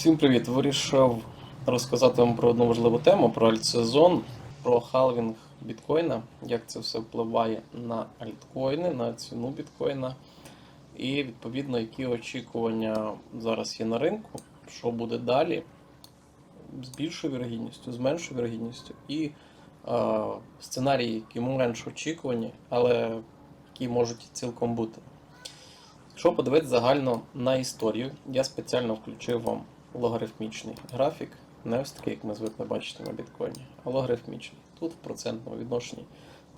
Всім привіт! Вирішив розказати вам про одну важливу тему, про альтсезон, про халвінг біткоїна, як це все впливає на альткоїни, на ціну біткоїна, і відповідно, які очікування зараз є на ринку, що буде далі з більшою вірогідністю, з меншою вірогідністю, і е, сценарії, які менш очікувані, але які можуть цілком бути. Якщо подивитися загально на історію, я спеціально включив вам логарифмічний графік, не ось такий, як ми звикли бачити на біткоїні, а логарифмічний. Тут в процентному відношенні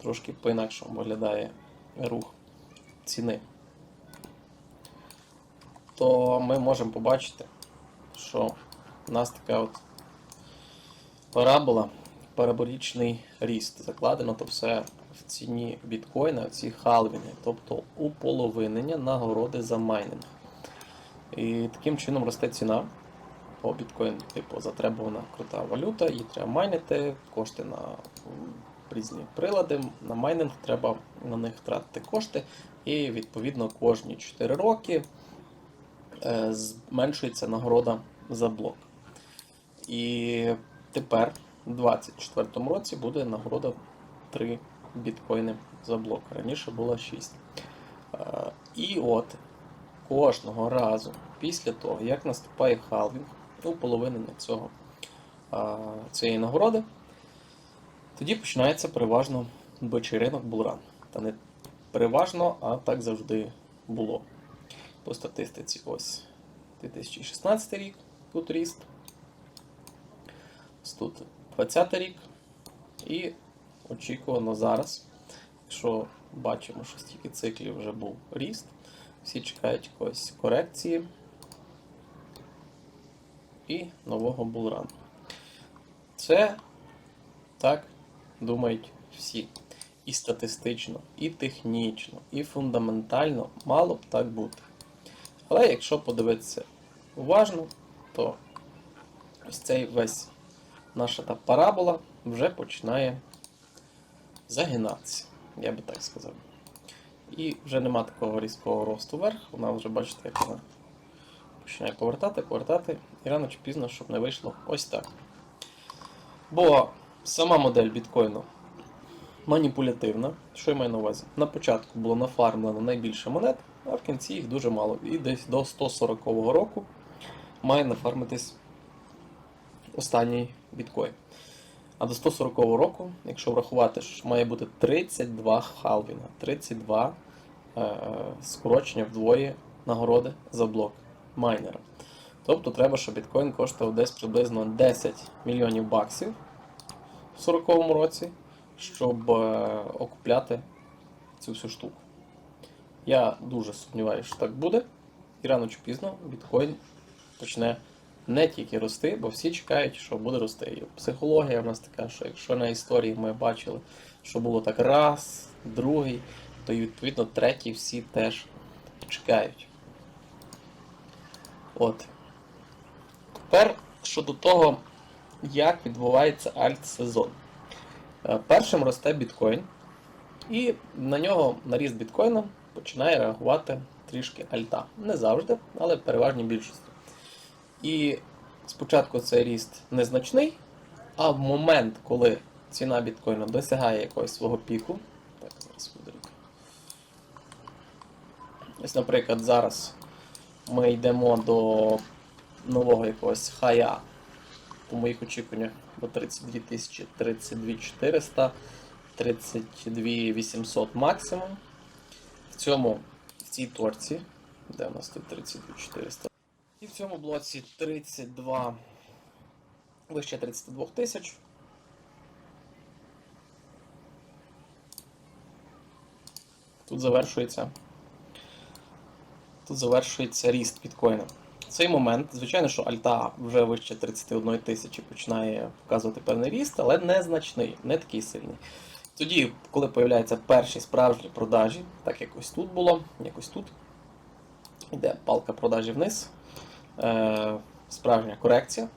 трошки по-інакшому виглядає рух ціни. То ми можемо побачити, що в нас така от парабола, параболічний ріст. Закладено то все в ціні біткоїна, ці халвінги, тобто уполовинення нагороди за майнинг. І таким чином росте ціна. Бо біткоін, типу, затребувана крута валюта, її треба майнити, кошти на різні прилади. На майнинг треба на них тратити кошти. І відповідно кожні 4 роки е, зменшується нагорода за блок. І тепер, у 2024 році, буде нагорода 3 біткоїни за блок. Раніше було 6. Е, І от кожного разу після того, як наступає халвінг, у половинення цього, цієї нагороди, тоді починається переважно бичий ринок булран. Та не переважно, а так завжди було. По статистиці ось 2016 рік тут ріст. Тут 20 рік. І очікувано зараз, якщо бачимо, що стільки циклів вже був ріст, всі чекають якоїсь корекції і нового булрану. Це так думають всі. І статистично, і технічно, і фундаментально мало б так бути. Але якщо подивитися уважно, то ось цей весь наша та парабола вже починає загинатися, я би так сказав. І вже нема такого різкого росту вверх, вона вже бачите, як вона починає повертати, повертати, і рано чи пізно, щоб не вийшло ось так. Бо сама модель біткоїну маніпулятивна. Що я маю на увазі? На початку було нафармлено найбільше монет, а в кінці їх дуже мало. І десь до 140 року має нафармитись останній біткоін. А до 140 року, якщо врахувати, що має бути 32 халвінга, 32 е, скорочення вдвоє нагороди за блок майнера. Тобто треба, щоб біткоін коштував десь приблизно 10 мільйонів баксів в 40-му році, щоб е, окупляти цю всю штуку. Я дуже сумніваюся, що так буде. І рано чи пізно біткоін почне не тільки рости, бо всі чекають, що буде рости. І психологія в нас така, що якщо на історії ми бачили, що було так раз, другий, то і відповідно третій всі теж чекають. От. Тепер щодо того, як відбувається альт-сезон. Е, Першим росте біткоін, і на нього на ріст біткоїна починає реагувати трішки альта. Не завжди, але в переважній більшості. І спочатку цей ріст незначний, а в момент, коли ціна біткоїна досягає якогось свого піку, так, зараз. Ось, наприклад, зараз ми йдемо до нового якогось хая по моїх очікуваннях до 32 тисячі, 32 400, 32 800 максимум. В цьому, в цій торці, де у нас тут 32 400, і в цьому блоці 32, вище 32 тисяч. Тут завершується. Тут завершується ріст біткоїна. Цей момент, звичайно, що альта вже вище 31 тисячі починає показувати певний ріст, але незначний, не такий сильний. Тоді, коли появляються перші справжні продажі, так як ось тут було, якось тут, йде палка продажі вниз, е, справжня корекція.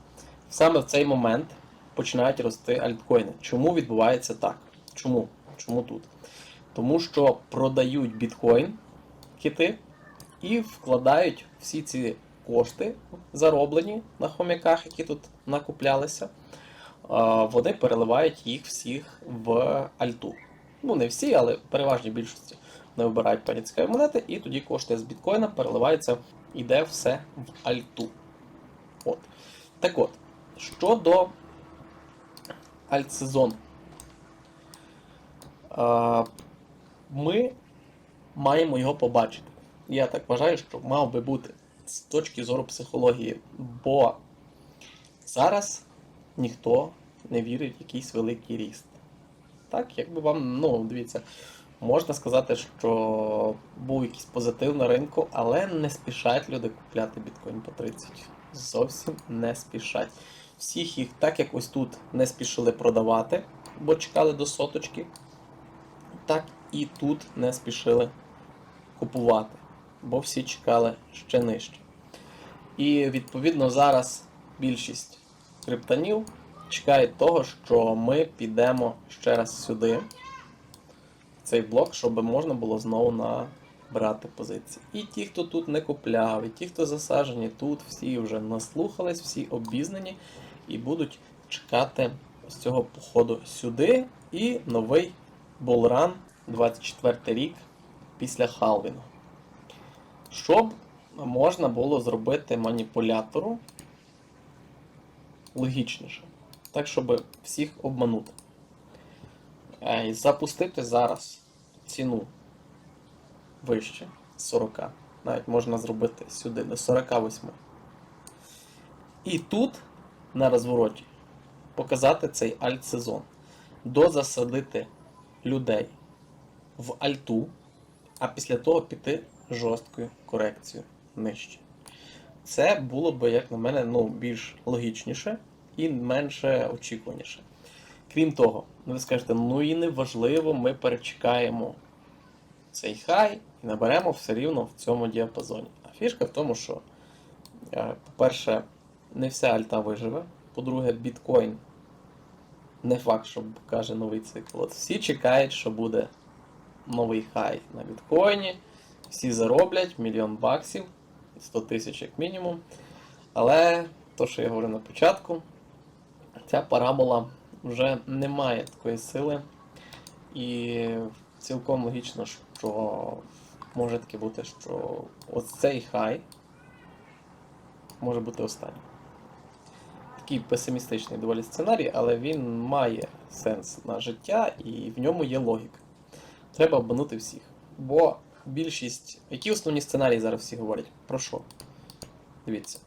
Саме в цей момент починають рости альткоїни. Чому відбувається так? Чому? Чому тут? Тому що продають біткоін кити і вкладають всі ці кошти зароблені на хомяках, які тут накуплялися, вони переливають їх всіх в альту. Ну, не всі, але в переважній більшості вони вибирають певні цікаві монети, і тоді кошти з біткоїна переливаються, іде все в альту. От. Так от, щодо альтсезону. Ми маємо його побачити. Я так вважаю, що мав би бути з точки зору психології, бо зараз ніхто не вірить в якийсь великий ріст. Так, якби вам, ну, дивіться, можна сказати, що був якийсь позитив на ринку, але не спішать люди купляти біткоін по 30. Зовсім не спішать. Всіх їх, так як ось тут не спішили продавати, бо чекали до соточки, так і тут не спішили купувати, бо всі чекали ще нижче. І відповідно зараз більшість криптонів чекають того, що ми підемо ще раз сюди, в цей блок, щоб можна було знову набрати позиції. І ті, хто тут не купляв, і ті, хто засаджені тут, всі вже наслухались, всі обізнані і будуть чекати з цього походу сюди і новий булран 24 рік після халвінгу. Щоб можна було зробити маніпулятору логічніше. Так, щоб всіх обманути. Е, І запустити зараз ціну вище 40. Навіть можна зробити сюди до 48. І тут, на розвороті, показати цей альт-сезон. Дозасадити людей в альту, а після того піти жорсткою корекцією нижче. Це було б, як на мене, ну, більш логічніше і менше очікуваніше. Крім того, ви скажете, ну і не важливо, ми перечекаємо цей хай і наберемо все рівно в цьому діапазоні. А фішка в тому, що, е, по-перше, не вся альта виживе. По-друге, біткоін не факт, що покаже новий цикл. От всі чекають, що буде новий хай на біткоїні. Всі зароблять мільйон баксів, 100 тисяч як мінімум. Але то, що я говорив на початку, ця парабола вже не має такої сили. І цілком логічно, що може таке бути, що ось цей хай може бути останнім. Такий песимістичний доволі сценарій, але він має сенс на життя і в ньому є логіка. Треба обманути всіх. Бо більшість. Які основні сценарії зараз всі говорять? Про що? Дивіться.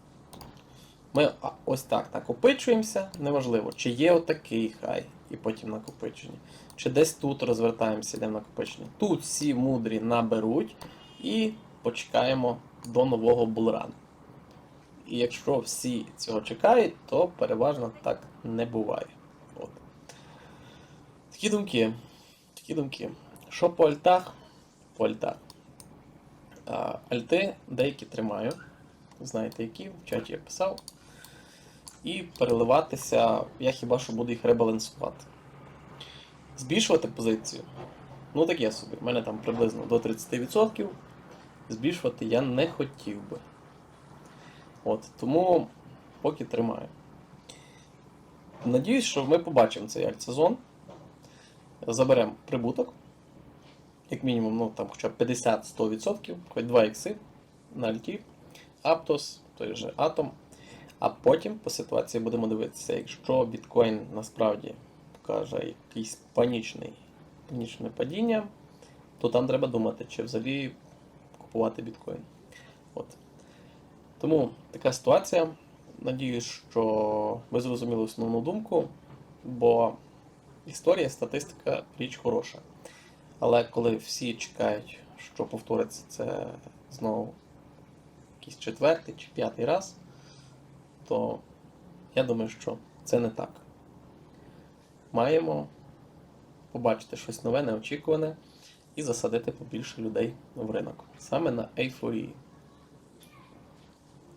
Ми ось так накопичуємося, неважливо, чи є отакий хай, і потім накопичення, чи десь тут розвертаємося, йдемо накопичення. Тут всі мудрі наберуть і почекаємо до нового булрану. І якщо всі цього чекають, то переважно так не буває. От. Такі думки. Такі думки. Що по альтах? По альтах. Альти деякі тримаю. Знаєте які, в чаті я писав. І переливатися, я хіба що буду їх ребалансувати. Збільшувати позицію. Ну таке собі. У мене там приблизно до 30%. Збільшувати я не хотів би. От, Тому поки тримаю. Надіюсь, що ми побачимо цей альтсезон. Заберемо прибуток. Як мінімум, ну там хоча б 50-100%, хоч 2 ікси на альті, Aptos, той же Atom. А потім по ситуації будемо дивитися, якщо біткоін насправді покаже якийсь панічний, панічне падіння, то там треба думати, чи взагалі купувати біткоін. От. Тому така ситуація. Надіюсь, що ви зрозуміли основну думку, бо історія, статистика річ хороша. Але коли всі чекають, що повториться це знову якийсь четвертий чи п'ятий раз, то я думаю, що це не так. Маємо побачити щось нове, неочікуване і засадити побільше людей в ринок. Саме на ейфорії.